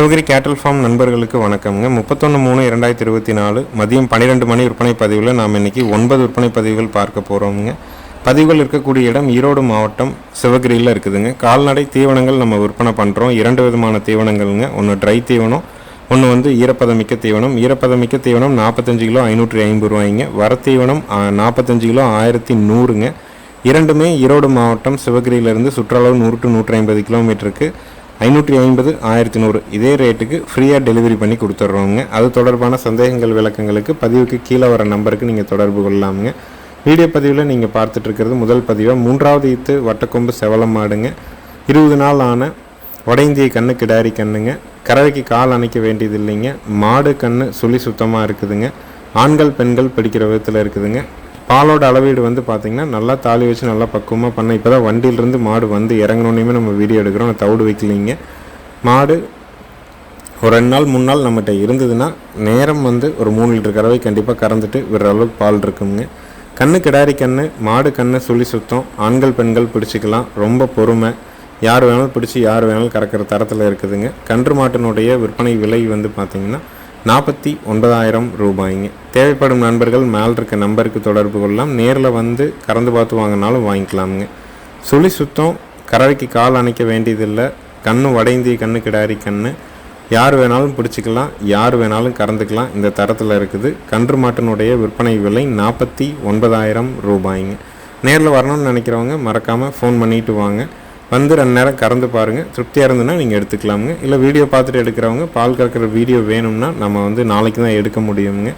சிவகிரி கேட்டல் ஃபார்ம் நண்பர்களுக்கு வணக்கம்ங்க. முப்பத்தொன்று மூணு இரண்டாயிரத்தி இருபத்தி நாலு மதியம் பன்னிரெண்டு மணி விற்பனை பதிவில் நாம் இன்னைக்கு ஒன்பது விற்பனை பதிவுகள் பார்க்க போகிறோமுங்க பதிவுகள் இருக்கக்கூடிய இடம் ஈரோடு மாவட்டம் சிவகிரியில் இருக்குதுங்க. கால்நடை தீவனங்கள் நம்ம விற்பனை பண்ணுறோம் இரண்டு விதமான தீவனங்கள்ங்க. ஒன்று ட்ரை தீவனம் ஒன்று வந்து ஈரப்பதமிக்க தீவனம். ஈரப்பதமிக்க தீவனம் நாற்பத்தஞ்சு கிலோ ஐநூற்றி ஐம்பது ரூபாய்ங்க. வர தீவனம் நாற்பத்தஞ்சு கிலோ ஆயிரத்தி நூறுங்க. இரண்டுமே ஈரோடு மாவட்டம் சிவகிரியிலிருந்து சுற்றளவு நூறு டு நூற்றி ஐம்பது கிலோமீட்டருக்கு ஐநூற்றி ஐம்பது ஆயிரத்தி நூறு. இதே ரேட்டுக்கு ஃப்ரீயாக டெலிவரி பண்ணி கொடுத்துட்றோங்க அது தொடர்பான சந்தேகங்கள் விளக்கங்களுக்கு பதிவுக்கு கீழே வர நம்பருக்கு நீங்கள் தொடர்பு கொள்ளலாமுங்க. வீடியோ பதிவில் நீங்கள் பார்த்துட்ருக்கிறது முதல் பதிவாக மூன்றாவது ஈத்து வட்டக்கொம்பு செவலம் மாடுங்க. இருபது நாள் ஆன வடைந்திய கண்ணு கிடாரி கண்ணுங்க. கறவைக்கு கால் அணைக்க வேண்டியது இல்லைங்க மாடு கண்ணு சுழி சுத்தமாக இருக்குதுங்க. ஆண்கள் பெண்கள் பிடிக்கிற விதத்தில் இருக்குதுங்க. பாலோட அளவீடு வந்து பார்த்திங்கன்னா நல்லா தாலி வச்சு நல்லா பக்குவமாக பண்ண. இப்போ தான் வண்டியிலேருந்து மாடு வந்து இறங்கினோன்னே நம்ம வீடியோ எடுக்கிறோம். நான் தவிடு வைக்கலிங்க. மாடு ஒரு ரெண்டு நாள் மூணு நாள் நம்மகிட்ட இருந்ததுன்னா நேரம் வந்து ஒரு மூணு லிட்டர் கறவை கண்டிப்பாக கறந்துட்டு விடுற அளவுக்கு பால் இருக்குங்க. கண்ணு கிடாரி கண்ணு மாடு கண்ணு சுழி சுத்தம். ஆண்கள் பெண்கள் பிடிச்சிக்கலாம். ரொம்ப பொறுமை. யார் வேணாலும் பிடிச்சி யார் வேணாலும் கறக்கிற தரத்தில் இருக்குதுங்க. கன்று மாட்டினுடைய விற்பனை விலை வந்து பார்த்திங்கன்னா நாற்பத்தி ஒன்பதாயிரம் ரூபாய்ங்க. தேவைப்படும் நண்பர்கள் மேல் இருக்க நம்பருக்கு தொடர்பு கொள்ளலாம். நேரில் வந்து கறந்து பார்த்து வாங்கினாலும் வாங்கிக்கலாமுங்க. சுழி சுத்தம் கறவைக்கு கால் அணைக்க வேண்டியதில்லை. கண்ணு வடைந்திய கண்ணு கிடாரி கண்ணு. யார் வேணாலும் பிடிச்சிக்கலாம் யார் வேணாலும் கறந்துக்கலாம். இந்த தரத்தில் இருக்குது. கன்று மாட்டினுடைய விற்பனை விலை நாற்பத்தி ஒன்பதாயிரம் ரூபாய்ங்க. நேரில் வரணும்னு நினைக்கிறவங்க மறக்காமல் ஃபோன் பண்ணிட்டு வாங்க. வந்து ரெண்டு நேரம் கறந்து பாருங்கள் திருப்தியாக இருந்ததுன்னா நீங்கள் எடுத்துக்கலாமுங்க. இல்லை வீடியோ பார்த்துட்டு எடுக்கிறவங்க பால் கறக்கிற வீடியோ வேணும்னா நம்ம வந்து நாளைக்கு தான் எடுக்க முடியுங்க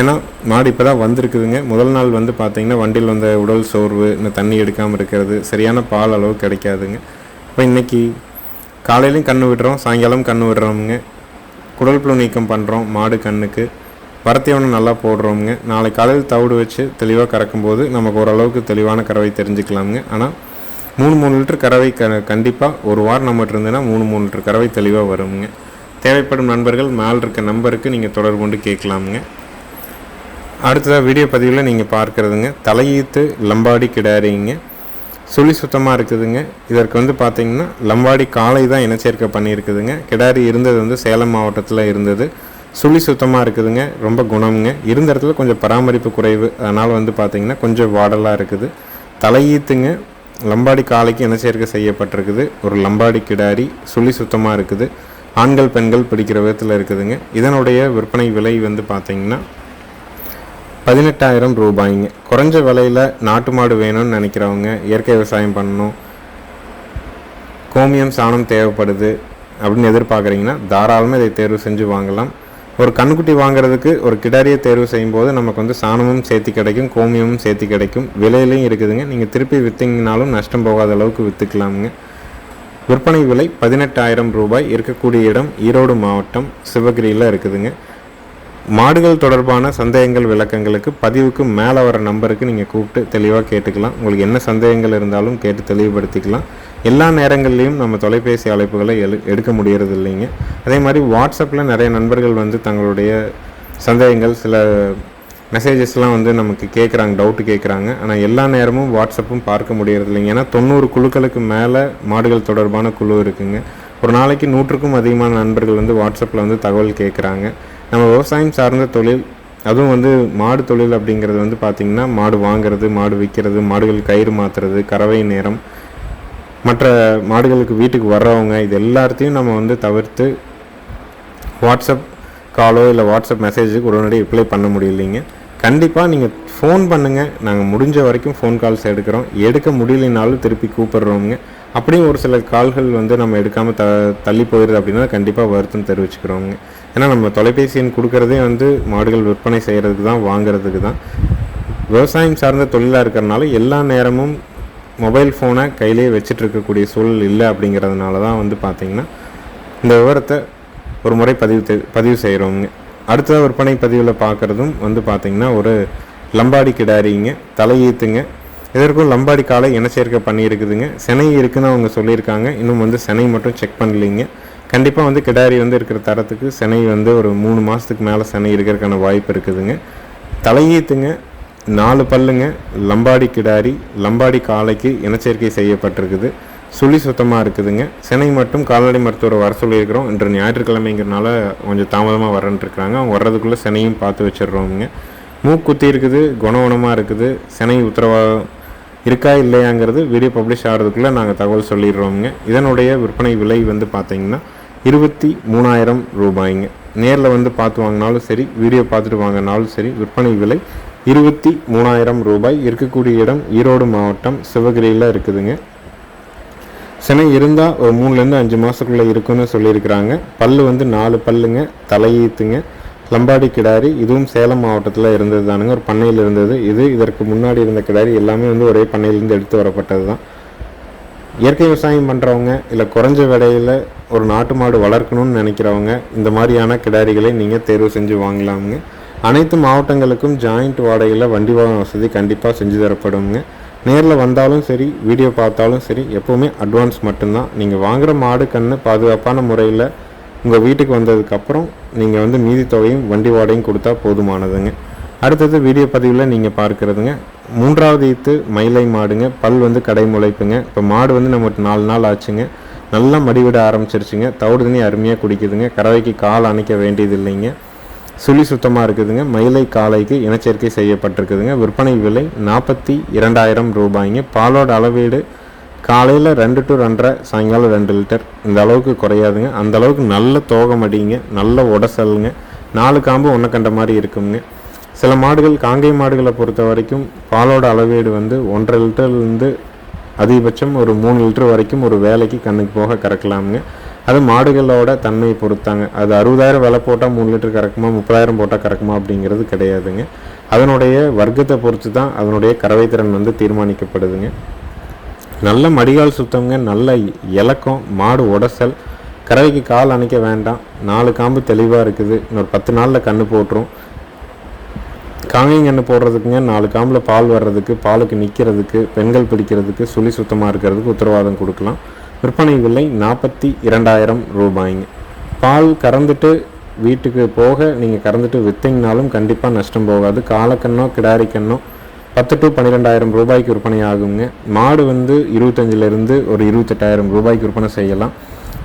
ஏன்னா மாடு இப்போ தான் வந்திருக்குதுங்க. முதல் நாள் வந்து பார்த்தீங்கன்னா வண்டியில் வந்த உடல் சோர்வு இந்த தண்ணி எடுக்காமல் இருக்கிறது சரியான பால் அளவு கிடைக்காதுங்க. இப்போ இன்னைக்கு காலையிலையும் கண்ணு விடுறோம் சாயங்காலம் கண்ணு விடுறோமுங்க. குடல் புழு நீக்கம் பண்ணுறோம் மாடு கண்ணுக்கு. வரத்தீவனம் நல்லா போடுறோமுங்க. நாளை காலையில் தவிடு வச்சு தெளிவாக கறக்கும்போது நமக்கு ஓரளவுக்கு தெளிவான கறவை தெரிஞ்சுக்கலாமுங்க. ஆனால் மூணு மூணு லிட்டர் கறவை க கண்டிப்பாக ஒரு வாரம் நம்மகிட்ட இருந்ததுன்னா மூணு மூணு லிட்டர் கறவை தெளிவாக வருங்க தேவைப்படும் நண்பர்கள் மேல் இருக்க நம்பருக்கு நீங்கள் தொடர்பு கொண்டு கேட்கலாமுங்க. அடுத்ததாக வீடியோ பதிவில் நீங்கள் பார்க்குறதுங்க. தலையீத்து லம்பாடி கிடாரிங்க. சுழி சுத்தமாக இருக்குதுங்க. இதற்கு வந்து பார்த்திங்கன்னா லம்பாடி காலை தான் இனச்சேர்க்கை பண்ணியிருக்குதுங்க. கிடாரி இருந்தது வந்து சேலம் மாவட்டத்தில் இருந்தது. சுழி சுத்தமாக இருக்குதுங்க. ரொம்ப குணம்ங்க. இருந்த இடத்துல கொஞ்சம் பராமரிப்பு குறைவு. அதனால் வந்து பார்த்தீங்கன்னா கொஞ்சம் வாடலாக இருக்குது. தலையீத்துங்க லம்பாடி காளைக்கு இனச்சேர்க்கை செய்யப்பட்டிருக்குது. ஒரு லம்பாடி கிடாரி சுழி சுத்தமாக இருக்குது. ஆண்கள் பெண்கள் பிடிக்கிற விதத்தில் இருக்குதுங்க. இதனுடைய விற்பனை விலை வந்து பார்த்தீங்கன்னா பதினெட்டாயிரம் ரூபாய்ங்க. குறைஞ்ச விலையில் நாட்டு மாடு வேணும்னு நினைக்கிறவங்க இயற்கை விவசாயம் பண்ணணும். கோமியம் சாணம் தேவைப்படுது அப்படின்னு எதிர்பார்க்குறீங்கன்னா தாராளமாக இதை தேர்வு செஞ்சு வாங்கலாம். ஒரு கண்ணுக்குட்டி வாங்குறதுக்கு ஒரு கிடாரியை தேர்வு செய்யும்போது நமக்கு வந்து சாணமும் சேர்த்து கிடைக்கும் கோமியமும் சேர்த்து கிடைக்கும். விலையிலையும் இருக்குதுங்க. நீங்கள் திருப்பி விற்றீங்கனாலும் நஷ்டம் போகாத அளவுக்கு விற்றுக்கலாமுங்க விற்பனை விலை பதினெட்டாயிரம் ரூபாய். இருக்கக்கூடிய இடம் ஈரோடு மாவட்டம் சிவகிரியில் இருக்குதுங்க. மாடுகள் தொடர்பான சந்தேகங்கள் விளக்கங்களுக்கு பதிவுக்கு மேலே வர நம்பருக்கு நீங்கள் கூப்பிட்டு தெளிவாக கேட்டுக்கலாம். உங்களுக்கு என்ன சந்தேகங்கள் இருந்தாலும் கேட்டு தெளிவுபடுத்திக்கலாம். எல்லா நேரங்கள்லையும் நம்ம தொலைபேசி அழைப்புகளை எழு எடுக்க முடியறது இல்லைங்க. அதே மாதிரி வாட்ஸ்அப்பில் நிறைய நண்பர்கள் வந்து தங்களுடைய சந்தேகங்கள் சில மெசேஜஸ்லாம் வந்து நமக்கு கேட்குறாங்க டவுட்டு கேட்குறாங்க ஆனால் எல்லா நேரமும் வாட்ஸ்அப்பும் பார்க்க முடியறது இல்லைங்க. ஏன்னா தொண்ணூறு குழுக்களுக்கு மேலே மாடுகள் தொடர்பான குழு இருக்குங்க. ஒரு நாளைக்கு நூற்றுக்கும் அதிகமான நண்பர்கள் வந்து வாட்ஸ்அப்பில் வந்து தகவல் கேட்குறாங்க நம்ம விவசாயம் சார்ந்த தொழில் அதுவும் வந்து மாடு தொழில் அப்படிங்கிறது வந்து பார்த்திங்கன்னா மாடு வாங்குறது மாடு விற்கிறது மாடுகள் கயிறு மாற்றுறது கறவை நேரம் மற்ற மாடுகளுக்கு வீட்டுக்கு வர்றவங்க இது எல்லாத்தையும் நம்ம வந்து தவிர்த்து வாட்ஸ்அப் காலோ இல்லை வாட்ஸ்அப் மெசேஜுக்கு உடனடி ரிப்ளை பண்ண முடியலைங்க. கண்டிப்பாக நீங்கள் ஃபோன் பண்ணுங்கள் நாங்கள் முடிஞ்ச வரைக்கும் ஃபோன் கால்ஸ் எடுக்கிறோம். எடுக்க முடியலைனாலும் திருப்பி கூப்பிடுறோங்க அப்படியும் ஒரு சில கால்கள் வந்து நம்ம எடுக்காமல் த தள்ளி போயிடுது அப்படின்னா கண்டிப்பாக வருத்தம் தெரிவிச்சுக்கிறோங்க ஏன்னா நம்ம தொலைபேசி எண் கொடுக்குறதே வந்து மாடுகள் விற்பனை செய்கிறதுக்கு தான் வாங்குறதுக்கு தான். விவசாயம் சார்ந்த தொழிலாக இருக்கிறனால எல்லா நேரமும் மொபைல் ஃபோனை கையிலேயே வச்சிட்ருக்கக்கூடிய சூழல் இல்லை அப்படிங்கிறதுனால தான் வந்து பார்த்திங்கன்னா இந்த விவரத்தை ஒரு முறை பதிவு பதிவு செய்கிறோங்க அடுத்த விற்பனை பதிவில் பார்க்குறதும் வந்து பார்த்திங்கன்னா ஒரு லம்பாடி கிடாரிங்க தலையீத்துங்க இதற்கும் லம்பாடி காலை இனச்சேர்க்கை பண்ணியிருக்குதுங்க. சினை இருக்குன்னு அவங்க சொல்லியிருக்காங்க. இன்னும் வந்து சினை மட்டும் செக் பண்ணலிங்க. கண்டிப்பாக வந்து கிடாரி வந்து இருக்கிற தரத்துக்கு சினை வந்து ஒரு மூணு மாதத்துக்கு மேலே சினை இருக்கிறதுக்கான வாய்ப்பு இருக்குதுங்க. தலையீத்துங்க நாலு பல்லுங்க லம்பாடி கிடாரி லம்பாடி காளைக்கு இனச்சேர்க்கை செய்யப்பட்டிருக்குது. சுழி சுத்தமாக இருக்குதுங்க. சென்னை மட்டும் கால்நடை மருத்துவரை வர சொல்லியிருக்கிறோம். இன்று ஞாயிற்றுக்கிழமைங்கிறனால கொஞ்சம் தாமதமாக வரேன்ட்டு அவங்க வர்றதுக்குள்ளே சென்னையும் பார்த்து வச்சிடுறோமுங்க. மூக்குத்தி இருக்குது குணவனமாக இருக்குது. சென்னை உத்தரவாதம் இருக்கா இல்லையாங்கிறது வீடியோ பப்ளிஷ் ஆகிறதுக்குள்ளே நாங்கள் தகவல் சொல்லிடுறோமுங்க. இதனுடைய விற்பனை விலை வந்து பார்த்தீங்கன்னா இருபத்தி மூணாயிரம் ரூபாய்ங்க. நேரில் வந்து பார்த்து வாங்கினாலும் சரி வீடியோ பார்த்துட்டு வாங்கினாலும் சரி விற்பனை விலை இருபத்தி மூணாயிரம் ரூபாய். இருக்கக்கூடிய இடம் ஈரோடு மாவட்டம் சிவகிரியில் இருக்குதுங்க. சினை இருந்தால் ஒரு மூணுலேருந்து அஞ்சு மாதத்துக்குள்ளே இருக்குன்னு சொல்லியிருக்கிறாங்க. பல்லு வந்து நாலு பல்லுங்க தலையீத்துங்க. லம்பாடி கிடாரி இதுவும் சேலம் மாவட்டத்தில் இருந்தது தானுங்க. ஒரு பண்ணையில் இருந்தது. இது இதற்கு முன்னாடி இருந்த கிடாரி எல்லாமே வந்து ஒரே பண்ணையிலேருந்து எடுத்து வரப்பட்டது தான். இயற்கை விவசாயம் பண்ணுறவங்க இல்லை குறைஞ்ச விலையில் ஒரு நாட்டு மாடு வளர்க்கணும்னு நினைக்கிறவங்க இந்த மாதிரியான கிடாரிகளை நீங்கள் தேர்வு செஞ்சு வாங்கலாமுங்க. அனைத்து மாவட்டங்களுக்கும் ஜாயிண்ட் வாடகையில் வண்டி வாகன வசதி கண்டிப்பாக செஞ்சு தரப்படுங்க. நேரில் வந்தாலும் சரி வீடியோ பார்த்தாலும் சரி எப்போவுமே அட்வான்ஸ் மட்டும்தான். நீங்கள் வாங்குகிற மாடு கன்று பாதுகாப்பான முறையில் உங்கள் வீட்டுக்கு வந்ததுக்கப்புறம் நீங்கள் வந்து மீதி தொகையும் வண்டி வாடகையும் கொடுத்தா போதுமானதுங்க. அடுத்தது வீடியோ பதிவில் நீங்கள் பார்க்குறதுங்க. மூன்றாவது ஈத்து மயிலை மாடுங்க. பல் வந்து கடை முளைப்புங்க. இப்போ மாடு வந்து நம்மகிட்ட நாலு நாள் ஆச்சுங்க. நல்லா மடிவிட ஆரம்பிச்சிருச்சுங்க. தவிடு தண்ணி அருமையாக குடிக்குதுங்க. கறவைக்கு கால் அணைக்க வேண்டியது இல்லைங்க சுழி சுத்தமாக இருக்குதுங்க. மயிலை காலைக்கு இனச்சேர்க்கை செய்யப்பட்டிருக்குதுங்க. விற்பனை விலை நாற்பத்தி இரண்டாயிரம் ரூபாய்ங்க. பாலோட அளவீடு காலையில் ரெண்டு டு ரெண்டரை சாயங்காலம் ரெண்டு லிட்டர். இந்த அளவுக்கு குறையாதுங்க. அந்த அளவுக்கு நல்ல தோகம் அடிங்க. நல்ல உடசலுங்க. நாலு காம்பு ஒன்றை கண்ட மாதிரி இருக்குங்க. சில மாடுகள் காங்கை மாடுகளை பொறுத்த வரைக்கும் பாலோட அளவீடு வந்து ஒன்றரை லிட்டர்லேருந்து அதிகபட்சம் ஒரு மூணு லிட்டர் வரைக்கும் ஒரு வேலைக்கு கண்ணுக்கு போக கறக்கலாமுங்க. அது மாடுகளோட தன்மையை பொறுத்தாங்க. அது அறுபதாயிரம் விலை போட்டால் மூணு லிட்டர் கறக்குமா முப்பதாயிரம் போட்டால் கறக்குமா அப்படிங்கிறது கிடையாதுங்க. அதனுடைய வர்க்கத்தை பொறுத்து தான் அதனுடைய கறவை திறன் வந்து தீர்மானிக்கப்படுதுங்க. நல்ல மடிகால் சுத்தம்ங்க நல்ல இலக்கம் மாடு உடசல். கறவைக்கு கால் அணைக்க வேண்டாம். நாலு காம்பு தெளிவாக இருக்குது. இன்னொரு பத்து நாளில் கன்று போட்டுரும். காங்கைங்கன்று போடுறதுக்குங்க நாலு காம்பில் பால் வர்றதுக்கு பாலுக்கு நிற்கிறதுக்கு பெண்கள் பிடிக்கிறதுக்கு சுழி சுத்தமாக இருக்கிறதுக்கு உத்தரவாதம் கொடுக்கலாம். விற்பனை விலை நாற்பத்தி இரண்டாயிரம் ரூபாய்ங்க. பால் கறந்துட்டு வீட்டுக்கு போக நீங்கள் கறந்துட்டு விற்றீங்கனாலும் கண்டிப்பாக நஷ்டம் போகாது. காலக்கண்ணோ கிடாரிக்கண்ணோ பத்து டு பன்னிரெண்டாயிரம் ரூபாய்க்கு விற்பனை ஆகுங்க. மாடு வந்து இருபத்தஞ்சிலிருந்து ஒரு இருபத்தெட்டாயிரம் ரூபாய்க்கு விற்பனை செய்யலாம்.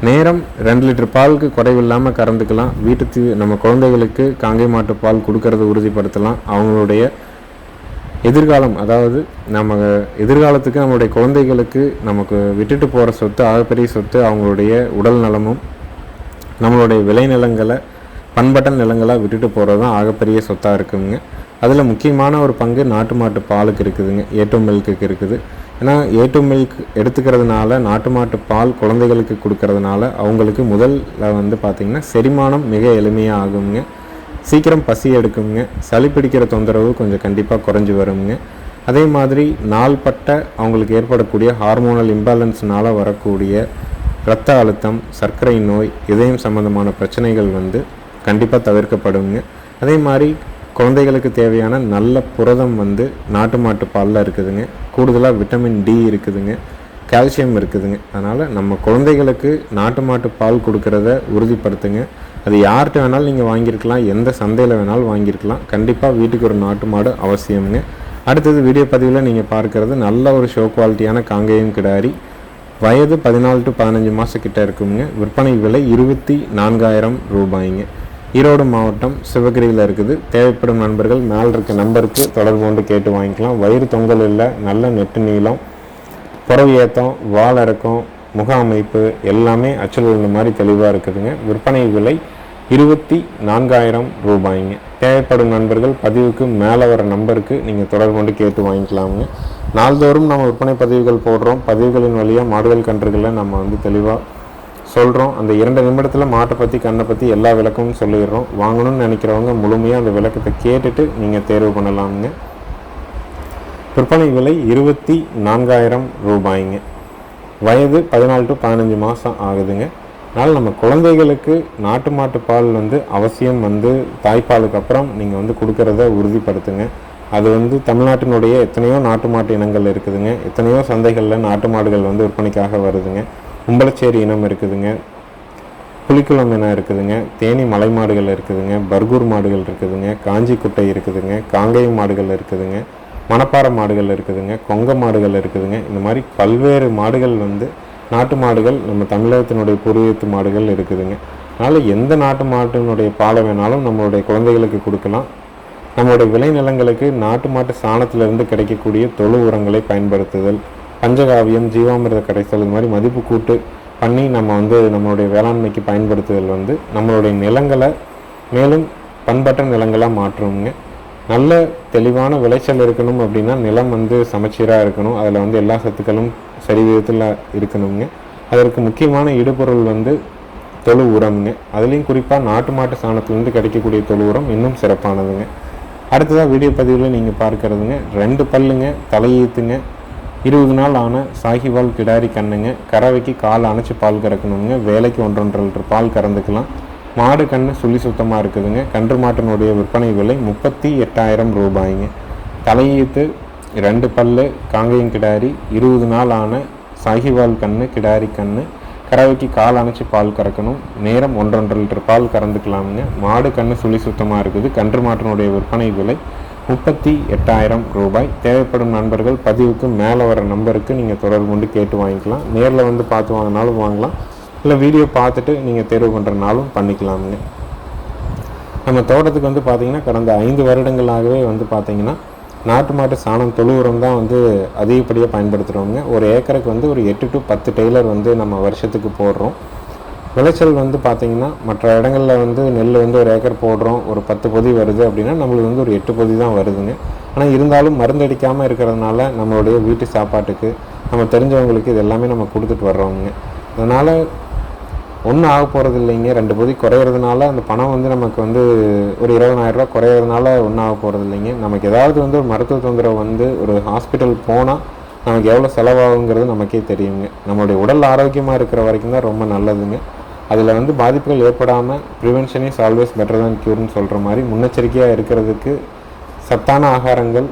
நேரம் ரெண்டு லிட்டர் பாலுக்கு குறைவில்லாமல் கறந்துக்கலாம். வீட்டுக்கு நம்ம குழந்தைகளுக்கு காங்கை மாட்டு பால் கொடுக்கறத உறுதிப்படுத்தலாம். அவங்களுடைய எதிர்காலம் அதாவது நம்ம எதிர்காலத்துக்கு நம்மளுடைய குழந்தைகளுக்கு நமக்கு விட்டுட்டு போகிற சொத்து ஆகப்பெரிய சொத்து அவங்களுடைய உடல் நலமும் நம்மளுடைய விளைநிலங்களை பண்பட்ட நிலங்களாக விட்டுட்டு போகிறது தான் ஆகப்பெரிய சொத்தாக இருக்குங்க. அதில் முக்கியமான ஒரு பங்கு நாட்டு மாட்டு பாலுக்கு இருக்குதுங்க. ஏட்டு மில்க்குக்கு இருக்குது. ஏன்னா ஏட்டு மில்க் எடுத்துக்கிறதுனால நாட்டு மாட்டு பால் குழந்தைகளுக்கு கொடுக்கறதுனால அவங்களுக்கு முதல்ல வந்து பார்த்திங்கன்னா செரிமானம் மிக எளிமையாக ஆகுங்க. சீக்கிரம் பசி எடுக்குங்க. சளி பிடிக்கிற தொந்தரவு கொஞ்சம் கண்டிப்பாக குறைஞ்சி வருங்க. அதே மாதிரி நாள்பட்ட அவங்களுக்கு ஏற்படக்கூடிய ஹார்மோனல் இம்பேலன்ஸ்னால் வரக்கூடிய இரத்த அழுத்தம் சர்க்கரை நோய் இதயம் சம்பந்தமான பிரச்சனைகள் வந்து கண்டிப்பாக தவிர்க்கப்படுங்க. அதே மாதிரி குழந்தைகளுக்கு தேவையான நல்ல புரதம் வந்து நாட்டு மாட்டு பாலில் இருக்குதுங்க. கூடுதலாக விட்டமின் டி இருக்குதுங்க. கால்சியம் இருக்குதுங்க. அதனால் நம்ம குழந்தைகளுக்கு நாட்டு மாட்டு பால் கொடுக்கறத உறுதிப்படுத்துங்க. அது யார்கிட்ட வேணாலும் நீங்கள் வாங்கியிருக்கலாம் எந்த சந்தையில் வேணாலும் வாங்கியிருக்கலாம். கண்டிப்பாக வீட்டுக்கு ஒரு நாட்டு மாடு அவசியம்ங்க. அடுத்தது வீடியோ பதிவில் நீங்கள் பார்க்குறது நல்ல ஒரு ஷோ குவாலிட்டியான காங்கேயம் கிடாரி. வயது பதினாலு டு பதினஞ்சு மாதக்கிட்ட இருக்குங்க. விற்பனை விலை இருபத்தி நான்காயிரம் ரூபாய்ங்க. ஈரோடு மாவட்டம் சிவகிரியில் இருக்குது. தேவைப்படும் நண்பர்கள் மேல் இருக்க நம்பருக்கு தொடர்பு கொண்டு கேட்டு வாங்கிக்கலாம். வயிறு தொங்கல் இல்லை நல்ல நெட்டு நீளம் புறவு ஏத்தம் வால் இறக்கம் முக அமைப்பு எல்லாமே அச்சல் உள்ள மாதிரி தெளிவாக இருக்குதுங்க. விற்பனை விலை இருபத்தி நான்காயிரம் ரூபாய்ங்க. தேவைப்படும் நண்பர்கள் பதிவுக்கு மேலே வர நம்பருக்கு நீங்கள் தொடர்பு கொண்டு கேட்டு வாங்கிக்கலாமுங்க. நாள்தோறும் நம்ம விற்பனை பதிவுகள் போடுறோம். பதிவுகளின் வழியாக மாடுகள் கன்றுகளை நம்ம வந்து தெளிவாக சொல்கிறோம் அந்த இரண்டு நிமிடத்தில் மாட்டை பற்றி கண்ணை பற்றி எல்லா விளக்கமும் சொல்லிடுறோம். வாங்கணும்னு நினைக்கிறவங்க முழுமையாக அந்த விளக்கத்தை கேட்டுட்டு நீங்கள் தேர்வு பண்ணலாமுங்க. விற்பனை விலை இருபத்தி நான்காயிரம் ரூபாய்ங்க. வயது பதினாலு டு பதினஞ்சு மாதம் ஆகுதுங்க. அதனால் நம்ம குழந்தைகளுக்கு நாட்டு மாட்டு பால் வந்து அவசியம் வந்து தாய்ப்பாலுக்கு அப்புறம் நீங்கள் வந்து கொடுக்கறத உறுதிப்படுத்துங்க. அது வந்து தமிழ்நாட்டினுடைய எத்தனையோ நாட்டு மாட்டு இனங்கள் இருக்குதுங்க. எத்தனையோ சந்தைகளில் நாட்டு மாடுகள் வந்து விற்பனைக்காக வருதுங்க. கும்பலச்சேரி இனம் இருக்குதுங்க. புலிக்குளம் இனம் இருக்குதுங்க. தேனி மலை மாடுகள் இருக்குதுங்க. பர்கூர் மாடுகள் இருக்குதுங்க. காஞ்சிக்குட்டை இருக்குதுங்க. காங்கேயம் மாடுகள் இருக்குதுங்க. மணப்பாறை மாடுகள் இருக்குதுங்க. கொங்க மாடுகள் இருக்குதுங்க. இந்த மாதிரி பல்வேறு மாடுகள் வந்து நாட்டு மாடுகள் நம்ம தமிழகத்தினுடைய பூர்வீகத்து மாடுகள் இருக்குதுங்க. அதனால் எந்த நாட்டு மாட்டினுடைய பாலை வேணாலும் நம்மளுடைய குழந்தைகளுக்கு கொடுக்கலாம். நம்மளுடைய விளைநிலங்களுக்கு நாட்டு மாட்டு சாணத்திலிருந்து கிடைக்கக்கூடிய தொழு உரங்களை பயன்படுத்துதல் பஞ்சகாவியம் ஜீவாமிர்த கரைசல் இது மாதிரி மதிப்பு கூட்டு பண்ணி நம்ம வந்து நம்மளுடைய வேளாண்மைக்கு பயன்படுத்துதல் வந்து நம்மளுடைய நிலங்களை மேலும் பண்பட்ட நிலங்களாக மாற்றுவோங்க நல்ல தெளிவான விளைச்சல் இருக்கணும் அப்படின்னா நிலம் வந்து சமச்சீராக இருக்கணும். அதில் வந்து எல்லா சத்துக்களும் சரி விதத்தில் இருக்கணுங்க. அதற்கு முக்கியமான இடுபொருள் வந்து தொழு உரம்ங்க. அதுலேயும் குறிப்பாக நாட்டு மாட்டு சாணத்துலேருந்து கிடைக்கக்கூடிய தொழு உரம் இன்னும் சிறப்பானதுங்க. அடுத்ததாக வீடியோ பதிவில் நீங்கள் பார்க்கறதுங்க. ரெண்டு பல்லுங்க தலையீத்துங்க இருபது நாள் ஆன சாகிவால் கிடாரி கண்ணுங்க கறவைக்கு கால் அணைச்சி பால் கறக்கணுங்க வேலைக்கு ஒன்றொன்றரை லிட்டர் பால் கறந்துக்கலாம். மாடு கண்ணு சுழி சுத்தமாக இருக்குதுங்க. கன்று மாட்டினுடைய விற்பனை விலை முப்பத்தி எட்டாயிரம் ரூபாய்ங்க. தலையீத்து ரெண்டு பல்லு காங்கேயம் கிடாரி இருபது நாள் ஆன சாகிவால் கண்ணு கிடாரி கண்ணு. கறவைக்கு கால் அணைச்சி பால் கறக்கணும். நேரம் ஒன்றொன்றரை லிட்டர் பால் கறந்துக்கலாமுங்க. மாடு கண்ணு சுழி சுத்தமாக இருக்குது. கன்று மாட்டினுடைய விற்பனை விலை முப்பத்தி எட்டாயிரம் ரூபாய். தேவைப்படும் நண்பர்கள் பதிவுக்கு மேலே வர நம்பருக்கு நீங்கள் தொடர்பு கொண்டு கேட்டு வாங்கிக்கலாம். நேரில் வந்து பார்த்து வாங்கினாலும் வாங்கலாம். இல்லை வீடியோ பார்த்துட்டு நீங்கள் தேர்வு பண்ணுறனாலும் பண்ணிக்கலாமுங்க. நம்ம தோட்டத்துக்கு வந்து பார்த்திங்கன்னா கடந்த ஐந்து வருடங்களாகவே வந்து பார்த்திங்கன்னா நாட்டு மாட்டு சாணம் தொழு உரம் தான் வந்து அதிகப்படியாக பயன்படுத்துகிறோங்க ஒரு ஏக்கருக்கு வந்து ஒரு எட்டு டு பத்து டெய்லர் வந்து நம்ம வருஷத்துக்கு போடுறோம். விளைச்சல் வந்து பார்த்திங்கன்னா மற்ற இடங்களில் வந்து நெல் வந்து ஒரு ஏக்கர் போடுறோம். ஒரு பத்து பொதி வருது அப்படின்னா நம்மளுக்கு வந்து ஒரு எட்டு பொதி தான் வருதுங்க. ஆனால் இருந்தாலும் மருந்தடிக்காமல் இருக்கிறதுனால நம்மளுடைய வீட்டு சாப்பாட்டுக்கு நம்ம தெரிஞ்சவங்களுக்கு இது எல்லாமே நம்ம கொடுத்துட்டு வர்றோங்க அதனால் ஒன்றும் ஆக போகிறது இல்லைங்க. ரெண்டு பகுதி குறையிறதுனால அந்த பணம் வந்து நமக்கு வந்து ஒரு இருபதாயிரரூபா குறையிறதுனால ஒன்றும் ஆக போகிறது இல்லைங்க. நமக்கு ஏதாவது வந்து ஒரு மருத்துவ தொந்தரவு வந்து ஒரு ஹாஸ்பிட்டல் போனால் நமக்கு எவ்வளோ செலவாகுங்கிறது நமக்கே தெரியுங்க. நம்மளுடைய உடல் ஆரோக்கியமாக இருக்கிற வரைக்கும் தான் ரொம்ப நல்லதுங்க. அதில் வந்து பாதிப்புகள் ஏற்படாமல் ப்ரிவென்ஷன் இஸ் ஆல்வேஸ் பெட்டர் தான் க்யூர்னு சொல்கிற மாதிரி முன்னெச்சரிக்கையாக இருக்கிறதுக்கு சத்தான ஆகாரங்கள்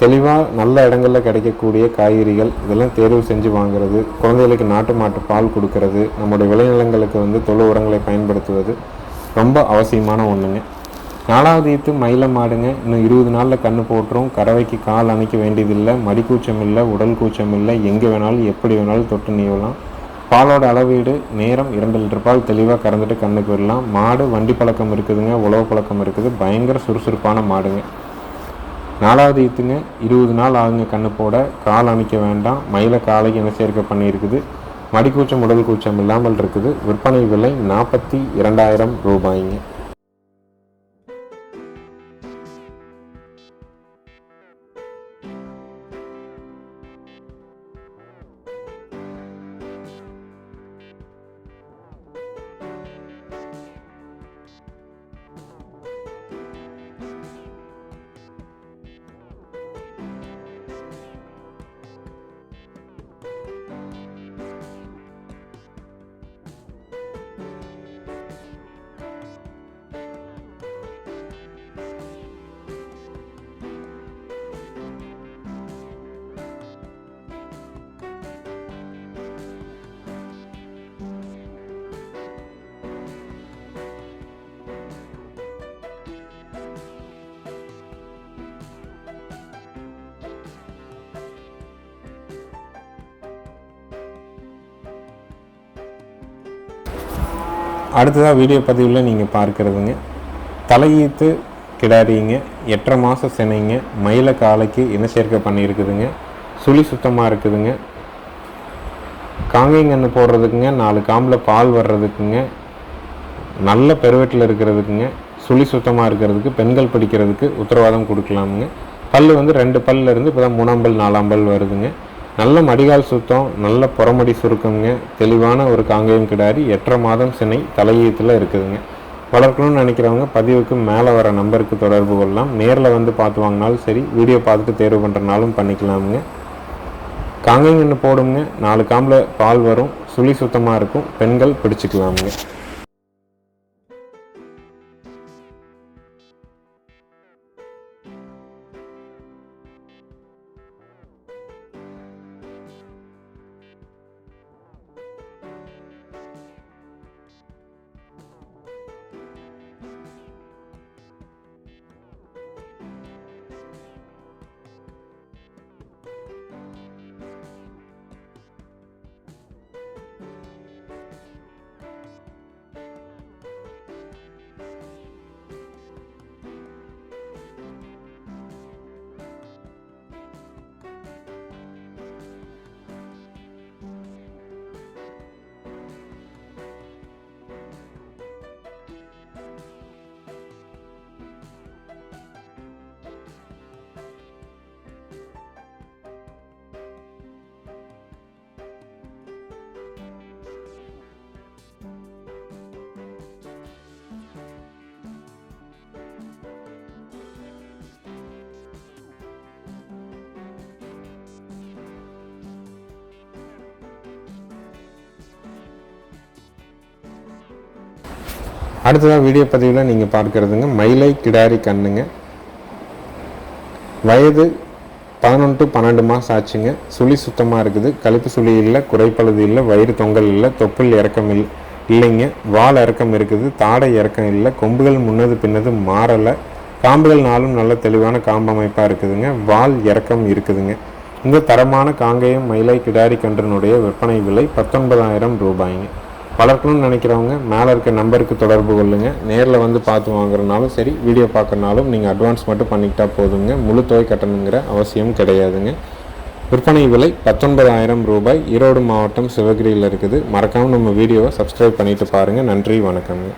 தெளிவாக நல்ல இடங்களில் கிடைக்கக்கூடிய காய்கறிகள் இதெல்லாம் தேர்வு செஞ்சு வாங்குறது குழந்தைகளுக்கு நாட்டு மாட்டு பால் கொடுக்கறது நம்முடைய விளைநிலங்களுக்கு வந்து தொழு உரங்களை பயன்படுத்துவது ரொம்ப அவசியமான ஒன்றுங்க நாலாவது ஈத்து மயில மாடுங்க. இன்னும் இருபது நாளில் கன்று போட்டுரும். கறவைக்கு கால் அணைக்க வேண்டியதில்லை. மடி கூச்சம் இல்லை உடல் கூச்சம் இல்லை எங்கே வேணாலும் எப்படி வேணாலும் தொட்டு நீவலாம். பாலோட அளவீடு நேரம் இரண்டு லிட்டர் பால் தெளிவாக கறந்துட்டு கண்ணுக்கு விடலாம் மாடு வண்டி பழக்கம் இருக்குதுங்க உழவு பழக்கம் இருக்குது. பயங்கர சுறுசுறுப்பான மாடுங்க. நாலாவது ஈத்துங்க இருபது நாள் ஆகுங்க கண்ணு போட கால் அணைக்க வேண்டாம் மயில காலைக்கு என்ன சேர்க்க பண்ணியிருக்குது? மடிக்கூச்சம் உடல் கூச்சம் இல்லாமல் இருக்குது. விற்பனை விலை நாற்பத்தி இரண்டாயிரம் ரூபாய்ங்க. அடுத்ததாக வீடியோ பதிவில் நீங்கள் பார்க்குறதுங்க. தலையீத்து கிடாரிங்க எட்டரை மாத சினைங்க மயில காலைக்கு இன சேர்க்கை பண்ணியிருக்குதுங்க. சுழி சுத்தமாக இருக்குதுங்க. காங்கைங்கன்று போடுறதுக்குங்க நாலு காம்பில் பால் வர்றதுக்குங்க நல்ல பெருவெட்டில் இருக்கிறதுக்குங்க சுழி சுத்தமாக இருக்கிறதுக்கு பெண்கள் படிக்கிறதுக்கு உத்தரவாதம் கொடுக்கலாமுங்க. பல் வந்து ரெண்டு பல்லிருந்து இப்போ தான் மூணாம் பல் நாலாம் பல் வருதுங்க. நல்ல மடிகால் சுத்தம் நல்ல புறமடி சுருக்கம்ங்க. தெளிவான ஒரு காங்கேயம் கிடாரி எட்டரை மாதம் சினை தலையீத்தில் இருக்குதுங்க. வளர்க்கணும்னு நினைக்கிறவங்க பதிவுக்கு மேலே வர நம்பருக்கு தொடர்பு கொள்ளலாம். நேரில் வந்து பார்த்து வாங்கினாலும் சரி வீடியோ பார்த்துட்டு தேர்வு பண்ணுறனாலும் பண்ணிக்கலாமுங்க. காங்கேயங்கன்று போடுங்க. நாலு காம்பில் பால் வரும். சுழி சுத்தமாக இருக்கும். பெண்கள் பிடிச்சிக்கலாமுங்க. அடுத்ததாக வீடியோ பதிவில் நீங்கள் பார்க்குறதுங்க மயிலை கிடாரி கண்ணுங்க. வயது பதினொன்று டு பன்னெண்டு மாதம் ஆச்சுங்க. சுழி சுத்தமாக இருக்குது. கழிப்பு சுழி இல்லை குறைப்பழுது இல்லை வயிறு தொங்கல் இல்லை தொப்புள் இறக்கம் இல்லை இல்லைங்க. வால் இறக்கம் இருக்குது. தாடை இறக்கம் இல்லை. கொம்புகள் முன்னது பின்னது மாறலை. காம்புகள் நாளும் நல்ல தெளிவான காம்பு அமைப்பாக இருக்குதுங்க. வால் இறக்கம் இருக்குதுங்க. இந்த தரமான காங்கேயம் மயிலை கிடாரி கன்றினுடைய விற்பனை விலை பத்தொன்பதாயிரம் ரூபாய்ங்க. வளர்க்கணும்னு நினைக்கிறவங்க மேலே இருக்க நம்பருக்கு தொடர்பு கொள்ளுங்கள் நேரில் வந்து பார்த்து வாங்குறனாலும் சரி வீடியோ பார்க்குறனாலும் நீங்கள் அட்வான்ஸ் மட்டும் பண்ணிக்கிட்டா போதுங்க. முழு தொகை கட்டணுங்கிற அவசியம் கிடையாதுங்க. விற்பனை விலை பத்தொன்பதாயிரம் ரூபாய். ஈரோடு மாவட்டம் சிவகிரியில் இருக்குது. மறக்காமல் நம்ம வீடியோவை சப்ஸ்கிரைப் பண்ணிட்டு பாருங்கள் நன்றி வணக்கங்க